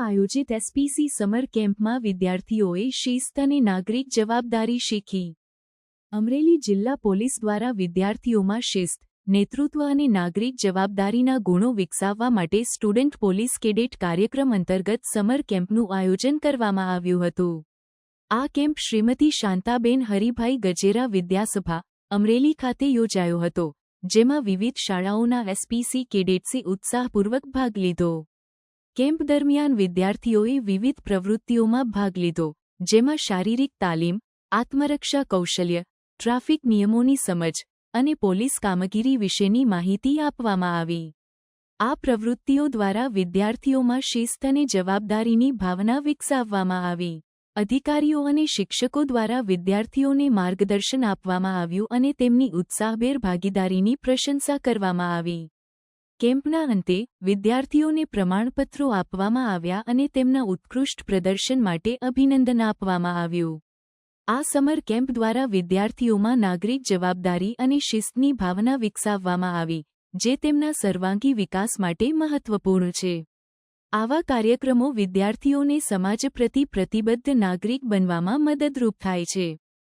આયોજિત SPC summer કેમ્પમાં વિદ્યાર્થીઓએ શિસ્ત અને નાગરિક જવાબદારી શીખી. અમરેલી જિલ્લા પોલીસ દ્વારા વિદ્યાર્થીઓમાં શિસ્ત, નેતૃત્વ અને નાગરિક જવાબદારીના ગુણો વિકસાવવા માટે સ્ટુડન્ટ પોલીસ કેડેટ કાર્યક્રમ અંતર્ગત સમર કેમ્પનું આયોજન કરવામાં આવ્યું હતું. આ કેમ્પ શ્રીમતી શાંતાબેન હરિભાઈ ગજેરા વિદ્યાસભા, અમરેલી ખાતે યોજાયો હતો, જેમાં વિવિધ શાળાઓના એસપીસી કેડેટ્સે ઉત્સાહપૂર્વક ભાગ લીધો. કેમ્પ દરમિયાન વિદ્યાર્થીઓએ વિવિધ પ્રવૃત્તિઓમાં ભાગ લીધો, જેમાં શારીરિક તાલીમ, આત્મરક્ષા કૌશલ્ય, ટ્રાફિક નિયમોની સમજ અને પોલીસ કામગીરી વિશેની માહિતી આપવામાં આવી. આ પ્રવૃત્તિઓ દ્વારા વિદ્યાર્થીઓમાં શિસ્ત અને જવાબદારીની ભાવના વિકસાવવામાં આવી. અધિકારીઓ અને શિક્ષકો દ્વારા વિદ્યાર્થીઓને માર્ગદર્શન આપવામાં આવ્યું અને તેમની ઉત્સાહભેર ભાગીદારીની પ્રશંસા કરવામાં આવી. કેમ્પના અંતે વિદ્યાર્થીઓને પ્રમાણપત્રો આપવામાં આવ્યા અને તેમના ઉત્કૃષ્ટ પ્રદર્શન માટે અભિનંદન આપવામાં આવ્યું. આ સમર કેમ્પ દ્વારા વિદ્યાર્થીઓમાં નાગરિક જવાબદારી અને શિસ્તની ભાવના વિકસાવવામાં આવી, જે તેમના સર્વાંગી વિકાસ માટે મહત્વપૂર્ણ છે. આવા કાર્યક્રમો વિદ્યાર્થીઓને સમાજ પ્રતિ પ્રતિબદ્ધ નાગરિક બનવામાં મદદરૂપ થાય છે.